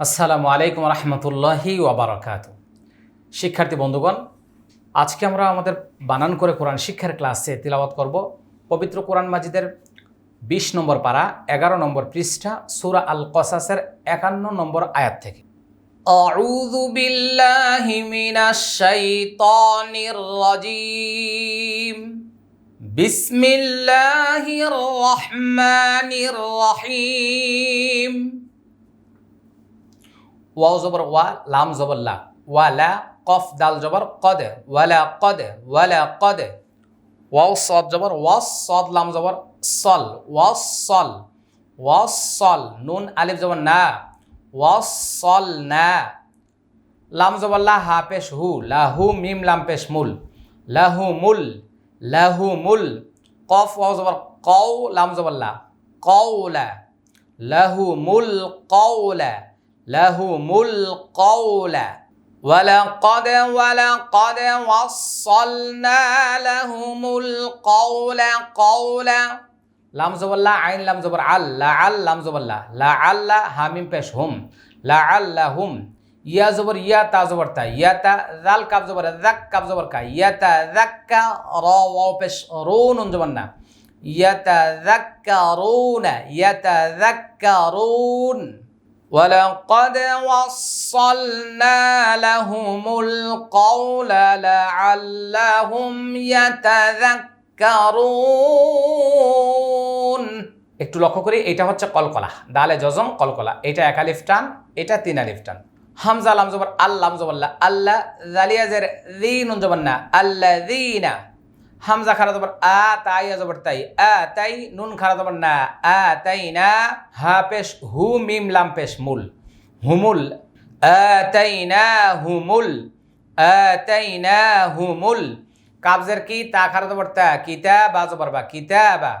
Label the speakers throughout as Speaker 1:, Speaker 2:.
Speaker 1: আসসালামু আলাইকুম রহমতুল্লাহি ওবরাকাত শিক্ষার্থী বন্ধুগণ আজকে আমরা আমাদের বানান করে কোরআন শিক্ষার ক্লাসে তিলাওয়াত করব পবিত্র কোরআন মাজিদের বিশ নম্বর পারা এগারো নম্বর পৃষ্ঠা সুরা আল কসাসের একান্ন নম্বর আয়াত থেকে أعوذ بالله من الشيطان الرجيم بسم الله الرحمن الرحيم ওয়াও জবর ওয়া, লাম জবর লা। ওয়ালা, কফ, দাল জবর কদ, ওয়ালা কদ ওয়ালা কদ। ওয়াও সদ জবর ওয়াস সদ, লাম জবর সল। ওয়াস সল ওয়াস সল, নুন, আলিফ জবর না। ওয়াস সল না। লাম জবর লা, হা, পেশ, হু। লাহু, মিম, লাম, পেশ, মুল। লাহু মুল লাহু, মুল। কফ, ওয়াও জবর কও, লাম জবর লা। কওলা, লাহু, মুল, কওলা। لهم القول ولقد ولقد وصلنا لهم القول قولا لام زبر لا عين لام زبر عل لا عل لام زبر لا لعل حاميم پیش هم لعلهم يا زبر يا تا زبر تا يا تا ذل كاب زبر ذك كاب زبر كا يا تا ذك را واو پیش رون زبرنا يتذكرون يتذكرون রো নুন জবর না ইয়া তা জাক্কারুনা ইয়া তা জাক্কারুন ولقد وصلنا لهم القول لعلهم يتذكرون একটু লক্ষ্য করি এটা হচ্ছে কলকলা দালে জজম কলকলা এটা এক আলিফ টান এটা তিন আলিফ টান হামজা লাম জবর আল্লাহ জবল্লা আল্লাহ জালিয়াজের রি নুন জবর না আল্লাহ দিনা হামজা খারা জবর আ, তাই জবর তাই। আ, তাই, নুন খারা জবর না। আ, তাই না? হা পেশ, হু মিম, লাম পেশ, মুল। হুমুল। আ, তাই না? হুমুল। আ, তাই না? হুমুল। কাবজের কি? তা খারা জবর তা। কিতা বা জবর বা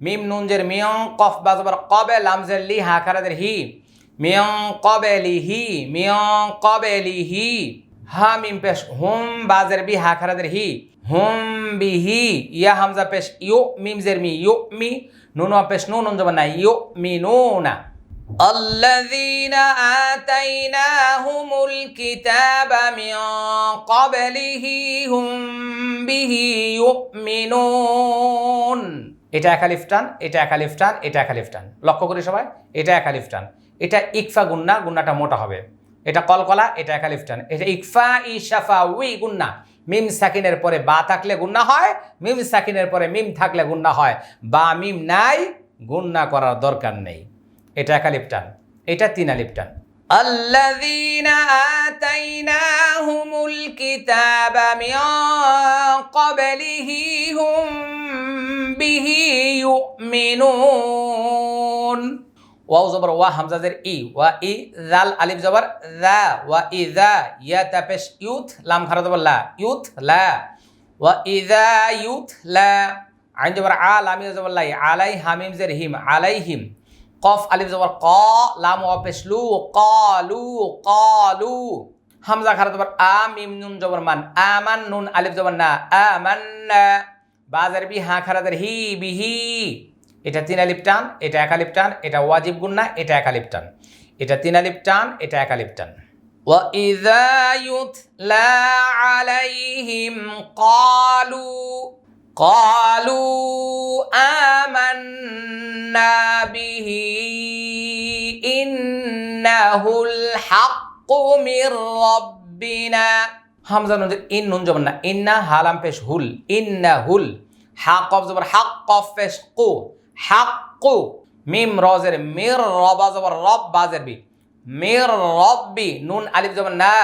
Speaker 1: মিম, নুন জের মিয়ং, কফ বা জবর কবে লামজের লি, হা খারাদের হি। মিয়ং কবে লিহি মিয়ং কবে লিহি হা মিম পেশ হুম বাজের বি হা খারাদের হি হুম বিহি ইয়া হামজা পেশ ইউ মিম জের মি ইউ মি নুন পেশ নুন নুন জবান না ইউ মি নুনা الذين آتيناهم الكتاب من قبله هم به يؤمنون এটা একালিফ টান এটা একালিফ টান এটা একালিফ টান লক্ষ্য করি সবাই এটা একালিফ টান এটা ইকফা গুন্না গুন্নাটা মোটা হবে এটা কলকলা এটা একালিফ টান এটা ইকফা ইশাফা উই গুন্না মিম সাকিনের পরে বা থাকলে গুন্না হয় মিম সাকিনের পরে মিম থাকলে গুন্না হয় বা মিম নাই গুন্না করার দরকার নেই এটা একালিফ টান এটা তিন আলিফ টান الذين آتيناهم الكتاب من قبله هم به يؤمنون ওয়াও জবর, ওয়া হামজাদের ই, ওয়া ই জাল আলিফ জবর জা ওয়া ই জা ইয়া তাপেশ ইউথ, লাম খারা জবর লা, ইউথ, লা, ওয়া ইজা ইউথ, লা, আইন জবর আ, লাম জবর লাই আলাই হামিম জের হিম, আলাইহিম, কফ আলিফ জবর ক, লাম ওয়া পেশ লু, কালু কালু, হামজা খারা জবর আ, মিম নুন জবর মান আমান নুন আলিফ জবর না আমান্না বাজার বি হা খারাদের হি বিহি এটা তিন আলিপ টান এটা এক আলিপ টান এটা ওয়াজিব গুন্না এটা এক আলিপ টান এটা তিন আলিপ টান এটা এক আলিপ টান وإذا يتلى عليهم قالوا قالوا آمنا به إنه الحق من ربنا হামজা নুন ইন নুন জবর না ইন্না হালাম পেশ হুল ইন্না হুল হা কফ জবর হাক কফ পেশ কু হাক্কু মিম রজের মির রবা জবর রব বাজের বি মির রব্বি নুন আলিফ জবর না,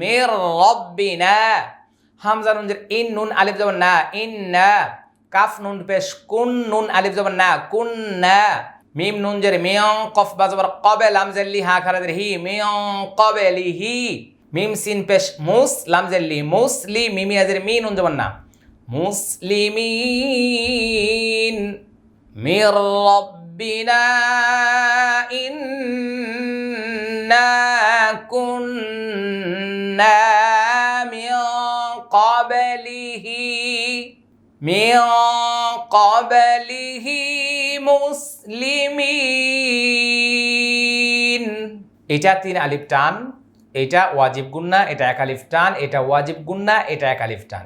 Speaker 1: মির রব্বি না। হামজা নুন ইন নুন আলিফ জবর না, ইন না। কাফ নুন পেশ কুন নুন আলিফ জবর না, কুন না। মিম নুন জের মিয়ং কফ বা জবর কবে লাম জেল্লি হা খারাদের হি, মিয়ং কবে লি, হি। মিম সিন পেশ মুস লাম জেল্লি মুসলি মিমি আজের মি নুন জবর না। মুসলিমিন من ربنا إنا كنا من قبله من قبله مسلمين এটা তিন আলিফ টান এটা ওয়াজিব গুন্না এটা এক আলিফ টান এটা ওয়াজিব গুন্না এটা এক আলিফ টান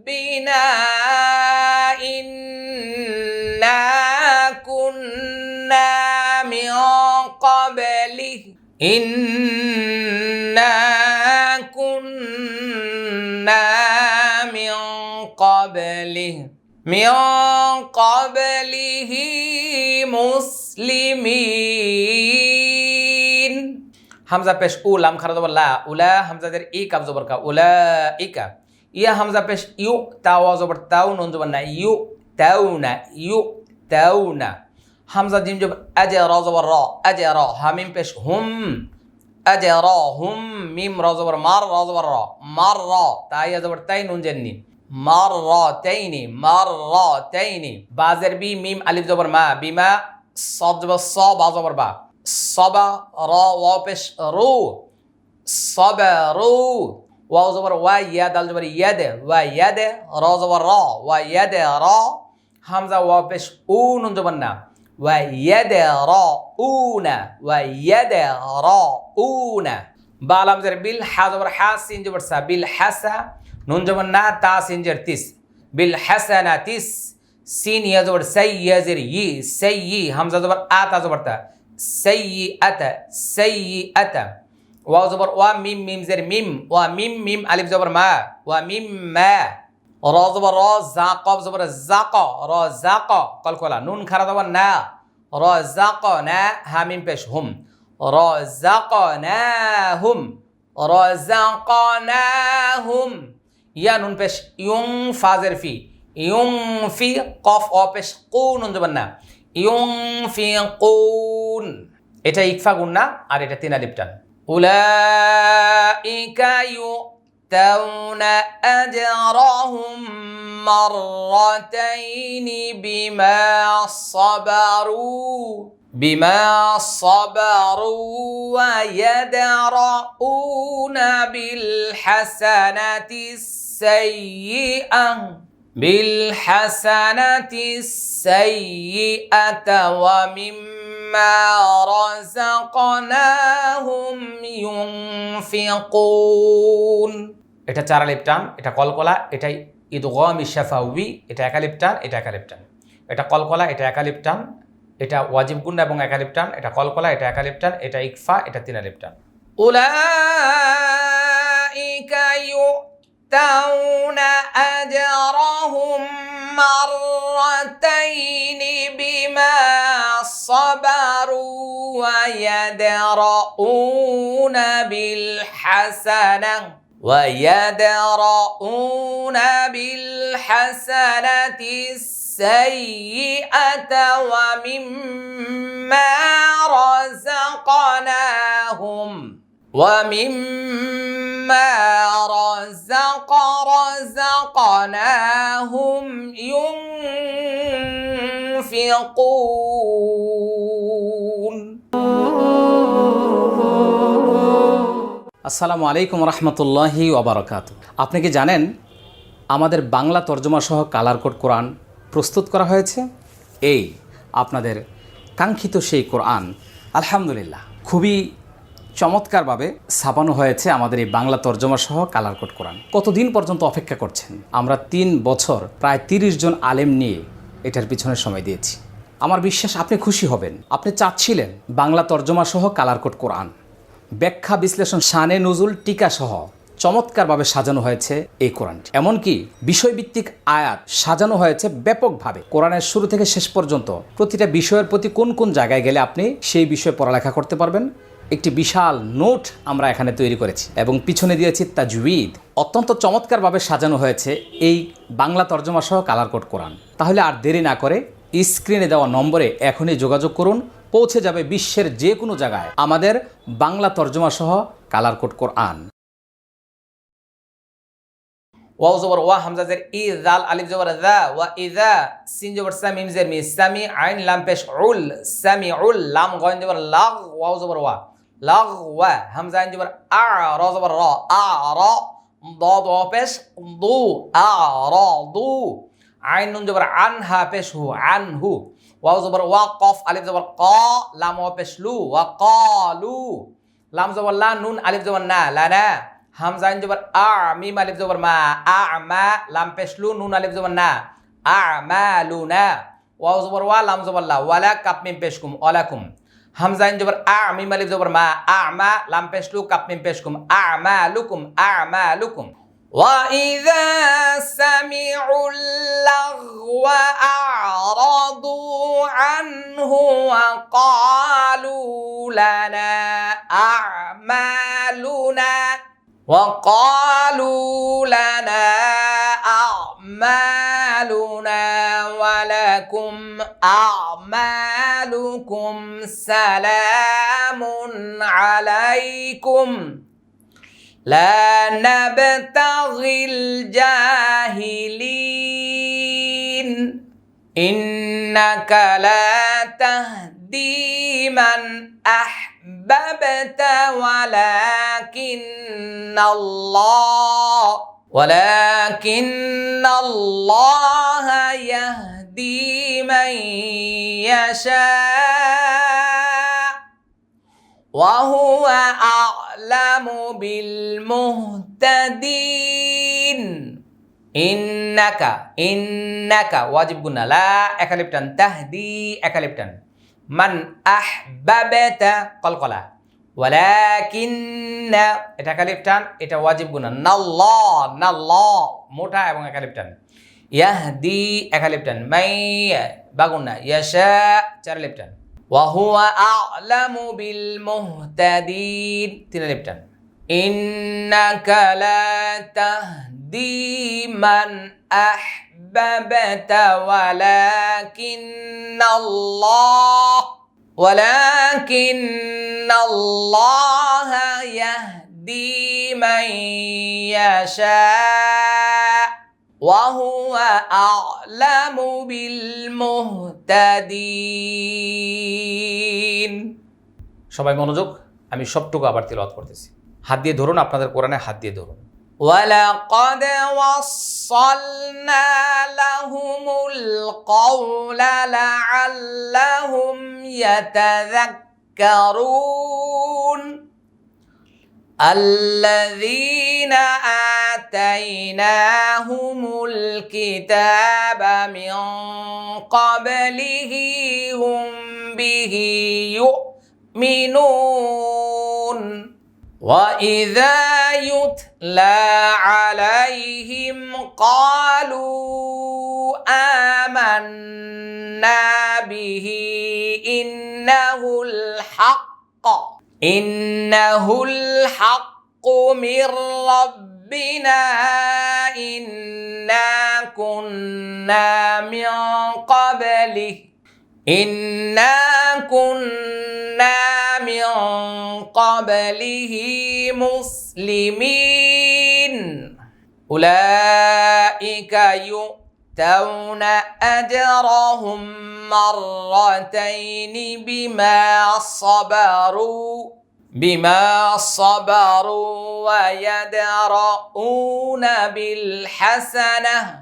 Speaker 1: ربنا إنا كنا من قبله إنا كنا من قبله من قبله مسلمين হামজা পেশ উ লাম খারা জবর লা উলা হামজাদের ই কাব জবর কা উলা ইকা ইয়া হামজা পেশ ইউ তাও জবর তাও নুন জবর না, ইউ তাও না, ইউ তাও না। হামজা জিম জবর আজে র জবর র আজে র হামিম পেশ হুম আজে র হুম, মিম র জবর মার র জবর র, মার র। তাই জবর তাই নুন জেননি মার র তাইনি মার র তাইনি বাজের বি মিম, আলিফ জবর মা বিমা সদ জবর স, বা জবর বা। সবা র, ওয়া পেশ রু সবারু ওয়াও জবর ওয়া ইয়া, দাল জবর ইয়াদে ওয়া ইয়াদে র জবর র ওয়া ইয়াদে র, হামজা ওয়া পেশ উ, নুন জবর না ওয়া ইয়াদে র উনা ওয়া ইয়াদে র উনা বা লাম জের বিল হা জবর হা, সিন জবর সা, বিল হাসা নুন জবর না, তা, সিন জের তিস। বিল হাসানা তিস। সিন, ইয়া জবর সাই ইয়া জের ই সাই ই, হামজা জবর আ, তা জবর তা। সাই আতা সাই আতা ওয়া জবর ওয়া মিম মিম জের মিম, ওয়া মিম মিম আলিফ জবর মা, ওয়া মিম মা। র জবর র জা কব জবর জাক র জাক কলকলা নুন খারা জবর না। র জাক না হা মিম পেশ হুম। র জাক না হুম। র জাক না হুম। ইয়া নুন পেশ ইউং ফাজের ফি। ইউং ফি কফ অ পেশ কু নুন জবর না। ইউং ফি কুন এটা ইকফা গুন্না আর এটা তিন আলিফ টান। أولئك يؤتون أجرهم مرتين بما صبروا بما صبروا ويدرؤون بالحسنة السيئة بالحسنة السيئة ومما رزقناهم ينفقون এটা চার আলিফ টান এটা কলকলা এটাই ইদগম ইশাফাউই এটা একালিপ টান এটা একালিপ টান এটা কলকলা এটা একালিপ টান এটা ওয়াজিব গুন্ডা এবং একালিপ টান এটা কলকলা এটা একালিপ টান এটা ইকফা এটা তিন আলিপ টান أولئك يؤتون أجرهم مرتين بما صبروا ويدرؤون بالحسنة. ويدرؤون بالحسنة السيئة ومما رزقناهم. ومما رزق رزقناهم ينفقون. আসসালামু আলাইকুম রহমতুল্লাহি ওবরাকাত আপনি কি জানেন আমাদের বাংলা তর্জমা সহ কালার কোড কোরআন প্রস্তুত করা হয়েছে? এই, আপনাদের কাঙ্ক্ষিত সেই কোরআন, আলহামদুলিল্লাহ, খুবই চমৎকারভাবে ছাপানো হয়েছে আমাদের এই বাংলা তর্জমা সহ কালার কোড কোরআন। কতদিন পর্যন্ত অপেক্ষা করছেন? আমরা তিন বছর, প্রায় তিরিশ জন আলেম নিয়ে এটার পিছনে সময় দিয়েছি। আমার বিশ্বাস, আপনি খুশি হবেন। আপনি চাচ্ছিলেন বাংলা তর্জমা সহ কালার কোড কোরআন। ব্যাখ্যা বিশ্লেষণ শানে নজুল টিকা সহ চমৎকারভাবে সাজানো হয়েছে এই কোরআনটি। এমনকি বিষয়ভিত্তিক আয়াত সাজানো হয়েছে ব্যাপকভাবে। কোরআনের শুরু থেকে শেষ পর্যন্ত প্রতিটা বিষয়ের প্রতি কোন কোন জায়গায় গেলে আপনি সেই বিষয়ে পড়ালেখা করতে পারবেন? একটি বিশাল নোট আমরা এখানে তৈরি করেছি এবং পিছনে দিয়েছি তাজউইদ। অত্যন্ত চমৎকারভাবে সাজানো হয়েছে এই বাংলা তর্জমা সহ কালার কোড কোরআন। তাহলে আর দেরি না করে স্ক্রিনে দেওয়া নম্বরে এখনই যোগাযোগ করুন। পৌঁছে যাবে বিশ্বের যে কোনো জায়গায়। আমাদের বাংলা তর্জমা সহ কালার কোড কোরআন। ওয়াও জবর ওয়া হামজা জের ই জাল আলিফ জবর জা ওয়া ইজা সিন জবর মিম জের মি সামি আইন লাম পেশ উল সামি উল লাম গয়ন জবর লাগ ওয়াও জবর ওয়া। লাগ ওয়া হামজা আইন জবর আ র জবর র আ র দ দ পেশ দু আ র দু আইন নুন জবর আন হা পেশ হু, আন হু। ওয়াও জবর ওয়া কফ, আলিফ জবর ক, লাম ওয়া পেশ লু, ওয়া কালু লাম জবর লা, নুন, আলিফ জবর না লানা হামজা আইন জবর আ, মিম, আলিফ জবর মা, আ, মা, লাম পেশলু নুন, আলিফ জবর না। আ, মা লুনা ওয়াও জবর ওয়া, লাম জবর লা, ওয়ালা কাপ মিম পেশকুম ওয়ালাকুম হামজা আইন জবর আ, মিম, আলিফ জবর মা, আ, মা, লাম পেশলু কাপ মিম পেশকুম আ, মা লুকুম আ, মা লুকুম وإذا سمعوا اللغو أعرضوا عنه وقالوا لنا أعمالنا وقالوا لنا أعمالنا ولكم أعمالكم سلام عليكم لا نبتغي الجاهلين. إنك لا تهدي من أحببت ولكن الله ولكن الله يهدي من يشاء. وهو أعلم بالمهتدين إنك إنك واجب قلنا لا أكاليبتن تهدي أكاليبتن من أحببت قلقلة ولكن এটা একালিফ টান এটা ওয়াজিব গুণা নাল্লাহ নাল্লাহ মোটা এবং একালিফ টান ইয়াহদি একালিফ টান মাই বাগুন্না ইয়াশা চার লিফ টান وهو أعلم بالمهتدين. تين لبتن إنك لا تهدي من أحببت ولكن الله ولكن الله يهدي من يشاء. وهو أعلم بالمهتدين সবাই মনোযোগ আমি সবটুকু আবার তিলওয়াত করতেছি হাত দিয়ে ধরুন আপনাদের কোরআনে হাত দিয়ে ধরুন ولقد وصلنا لهم القول لعلهم يتذكرون الذين آتيناهم الكتاب من قبله هم به يؤمنون. وإذا يتلى عليهم قالوا آمنا به إنه الحق إنه الحق من ربنا إنا كنا من قبله. إنا كنا من قبله مسلمين. أولئك يؤتون أجرهم مرتين بما صبروا. بما صبروا ويدرؤون بالحسنة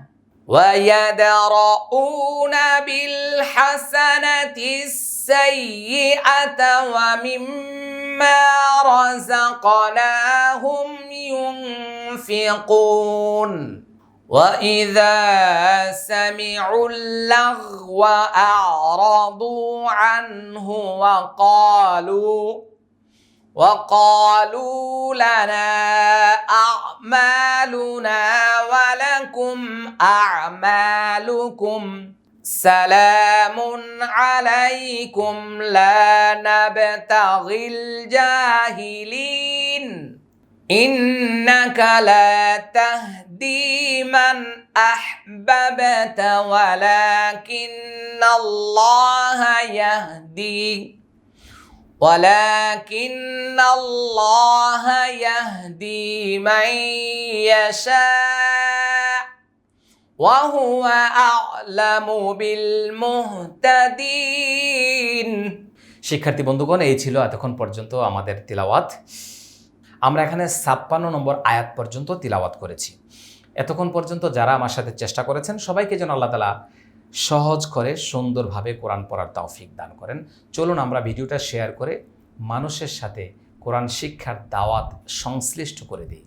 Speaker 1: ويدرؤون بالحسنة السيئة ومما رزقناهم ينفقون. وإذا سمعوا اللغو أعرضوا عنه وقالوا وقالوا لنا أعمالنا ولكم أعمالكم سلام عليكم لا نبتغي الجاهلين. إنك لا تهدي من أحببت ولكن الله يهدي. ولكن الله يهدي من يشاء وهو أعلم بالمهتدين শিক্ষার্থী বন্ধুগণ এই ছিল এতক্ষণ পর্যন্ত আমাদের তিলাওয়াত আমরা এখানে ছাপ্পান্ন নম্বর আয়াত পর্যন্ত তিলাওয়াত করেছি এতক্ষণ পর্যন্ত যারা আমার সাথে চেষ্টা করেছেন সবাইকে যেন আল্লাহ তালা সহজ করে, সুন্দরভাবে কোরআন পড়ার তৌফিক দান করেন। চলুন আমরা ভিডিওটা শেয়ার করে মানুষের সাথে কোরআন শিক্ষার দাওয়াত সংশ্লিষ্ট করে দিই।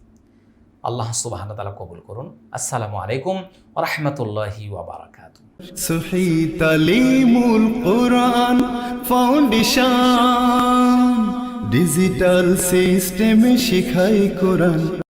Speaker 1: আল্লাহ সুবাহ কবুল করুন। আসসালামু আলাইকুম রহমতুল্লাহি ওবরাকাতু
Speaker 2: তালিমুল কোরআন ফাউন্ডেশন, ডিজিটাল সিস্টেমে শিখাই কোরআন।